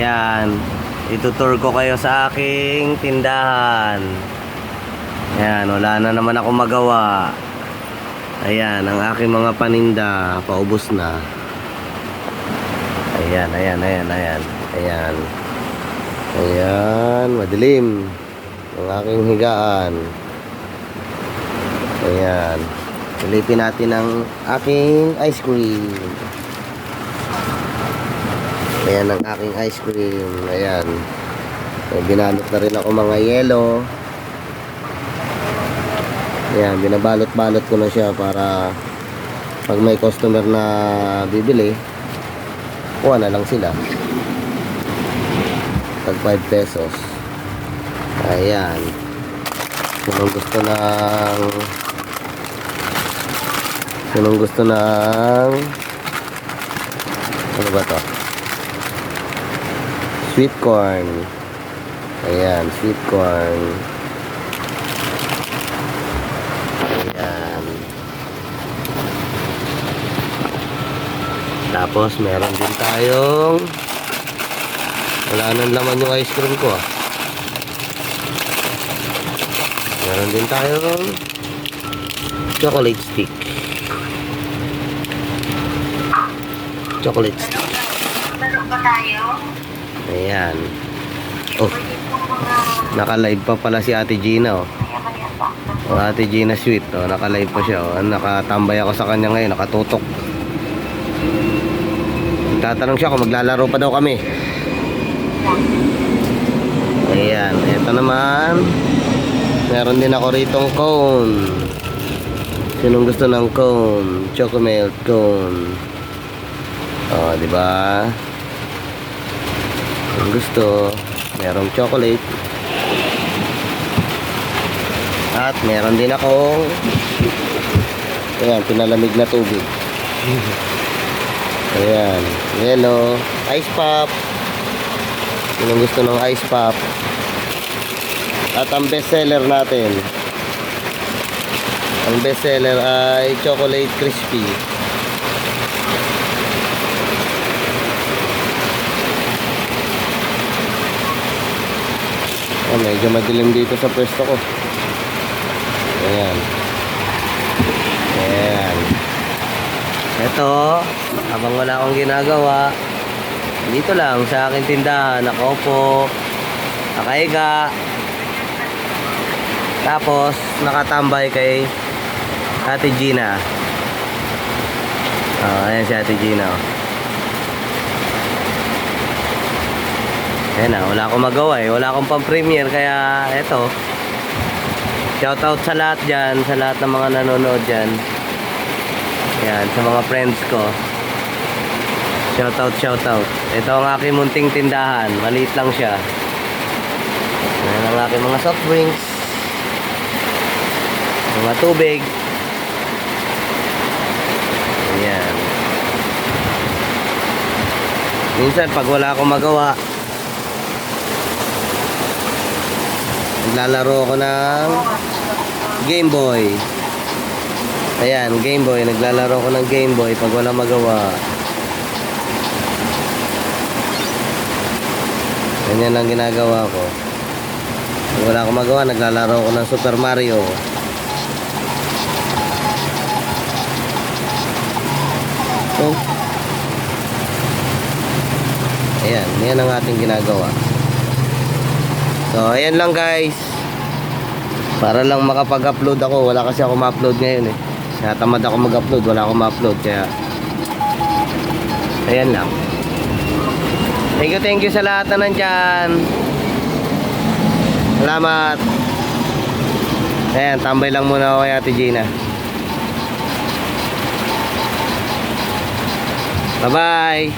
Ayan. Itutur ko kayo sa aking tindahan. Ayan, wala na naman ako magawa. Ayan, ang aking mga paninda, paubos na. Ayan, ayan, ayan, ayan. Ayan. Ayan, madilim. Ang aking higaan. Ayan. Silipin natin ang aking ice cream. Ayan ang aking ice cream. Ayan. May binalot na rin ako mga yelo. Ayan, binabalot-balot ko na siya para pag may customer na bibili, kuha na lang sila. Tag 5 pesos. Ayan. Kung gusto ng kung gusto ng ano ba to? Sweet corn. Ayan, sweet corn. Ayan. Tapos meron din tayong wala nang laman yung ice cream ko ah. Meron din tayong chocolate stick. Chocolate stick. Laro pa tayo? Ayan. Oh, naka-live pa pala si Ate Gina oh. kaya-kaya pa. O, Ate Gina Sweet, oh, naka-live pa siya. Oh. Nakatambay ako sa kanya ngayon, nakatutok. Tatanong siya kung maglalaro pa daw kami. Ayan, eto naman. Meron din ako ritong cone. Sinong gusto ng cone? Chocomilk cone. Oh, di ba? Kung gusto, merong chocolate. At meron din akong Ayan, pinalamig na tubig. Ayan, yellow, ice pop. Sino gusto ng ice pop? At ang best seller natin. Ang best seller ay chocolate crispy. Oh, medyo madilim dito sa pwesto ko. Ayan. Ayan. Ito, habang wala akong ginagawa, dito lang sa aking tindahan, nakaupo, nakahiga, tapos nakatambay kay Ate Gina. Oh, ayan si Ate Gina. oh. Ayan na, wala akong magawa eh. Wala akong pang-premiere kaya eto. Shoutout sa lahat dyan, sa lahat ng mga nanonood dyan. Yan, sa mga friends ko. Shoutout, shoutout. Ito ang aking munting tindahan. Maliit lang siya. Yan ang aking mga soft drinks. Mga tubig. Ayan. Minsan, pag wala akong magawa, naglalaro ako ng Game Boy. Ayan, Game Boy. Naglalaro ko ng Game Boy pag wala magawa. Ganyan lang ginagawa ko. Pag wala akong magawa, naglalaro ko ng Super Mario. So, ayan, yan ang ating ginagawa. So, ayan lang guys. Para lang makapag-upload ako. Wala kasi ako ma-upload ngayon eh. Natamad ako mag-upload. Wala ako ma-upload. Kaya, ayan lang. Thank you, thank you sa lahat na nandyan. Salamat. Ayan, tambay lang muna ako kay Ate Gina. Bye-bye.